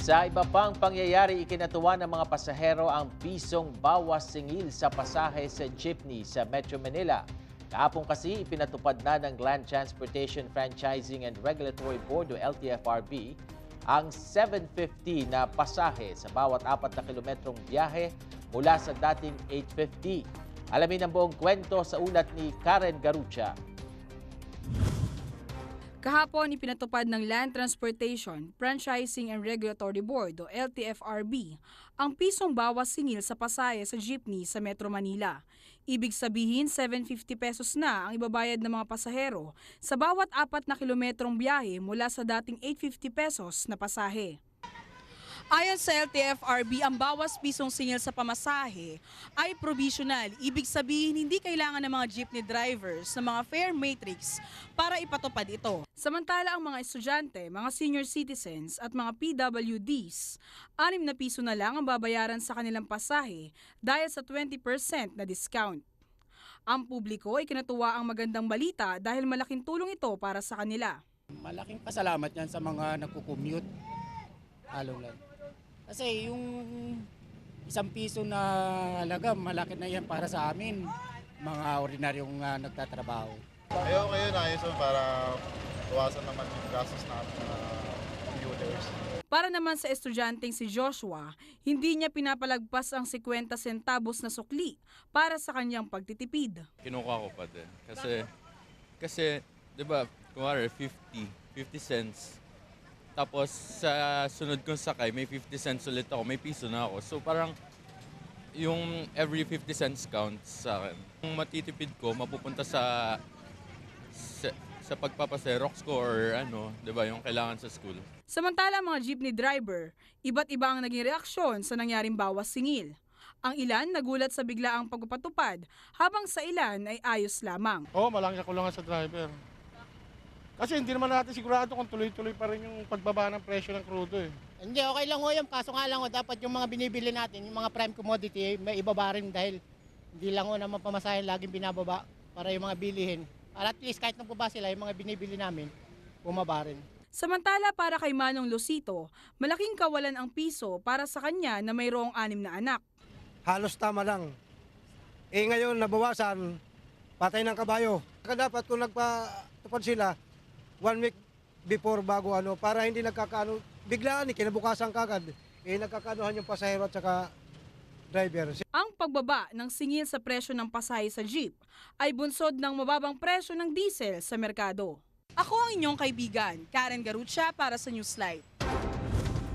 Sa iba pang pangyayari, ikinatuwa ng mga pasahero ang pisong bawas singil sa pasahe sa jeepney sa Metro Manila. Kahapon kasi ipinatupad na ng Land Transportation Franchising and Regulatory Board o LTFRB ang 750 na pasahe sa bawat apat na kilometrong biyahe mula sa dating 850. Alamin ang buong kwento sa ulat ni Karen Garucha. Kahapon, ipinatupad ng Land Transportation, Franchising and Regulatory Board o LTFRB ang pisong bawas singil sa pasahe sa jeepney sa Metro Manila. Ibig sabihin, 750 pesos na ang ibabayad ng mga pasahero sa bawat apat na kilometrong biyahe mula sa dating 850 pesos na pasahe. Ayon sa LTFRB, ang bawas pisong singil sa pamasahe ay provisional. Ibig sabihin, hindi kailangan ng mga jeepney drivers ng mga fare matrix para ipatupad ito. Samantala, ang mga estudyante, mga senior citizens at mga PWDs, 6 na piso na lang ang babayaran sa kanilang pasahe dahil sa 20% na discount. Ang publiko ay kinatuwa ang magandang balita dahil malaking tulong ito para sa kanila. Malaking pasalamat yan sa mga nagko-commute. Lalo lang. Kasi yung isang piso na halaga, malaki na yan para sa amin, mga ordinaryong ah, nagtatrabaho. Ayaw kayo na ayos yun para iwasan naman yung gastos namin sa computers. Para naman sa estudyanteng si Joshua, hindi niya pinapalagpas ang 50 centavos na sukli para sa kanyang pagtitipid. kinukuha ko pa din. Kasi, kasi, di ba, kumari 50, 50 cents. Tapos sa sunod kong sakay, may 50 cents ulit ako, may piso na ako. So parang yung every 50 cents counts sa akin. Yung matitipid ko, mapupunta sa sa, sa pagpapaserox ko or ano, di ba, yung kailangan sa school. Samantala mga jeepney driver, iba't iba ang naging reaksyon sa nangyaring bawas singil. Ang ilan nagulat sa biglaang pagpapatupad, habang sa ilan ay ayos lamang. Oo, malaking kakulangan sa driver. Kasi hindi naman natin sigurado kung tuloy-tuloy pa rin yung pagbaba ng presyo ng krudo eh. Hindi, okay lang ho yan. Kaso nga lang ho, dapat yung mga binibili natin, yung mga prime commodity, eh, may ibaba rin dahil hindi lang ho naman pamasahin laging binababa para yung mga bilihin. At least kahit nang baba sila, yung mga binibili namin, bumaba rin. Samantala para kay Manong Lucito, malaking kawalan ang piso para sa kanya na mayroong anim na anak. halos tama lang. Eh ngayon nabawasan, patay ng kabayo. Kaya dapat kung nagpatupad sila, one week before bago ano, para hindi nagkakaano, biglaan eh, kinabukasan kagad. Eh nagkakaanuhan yung pasahero at saka driver. Ang pagbaba ng singil sa presyo ng pasahe sa jeep ay bunsod ng mababang presyo ng diesel sa merkado. Ako ang inyong kaibigan, Karen Garucha para sa Newslight.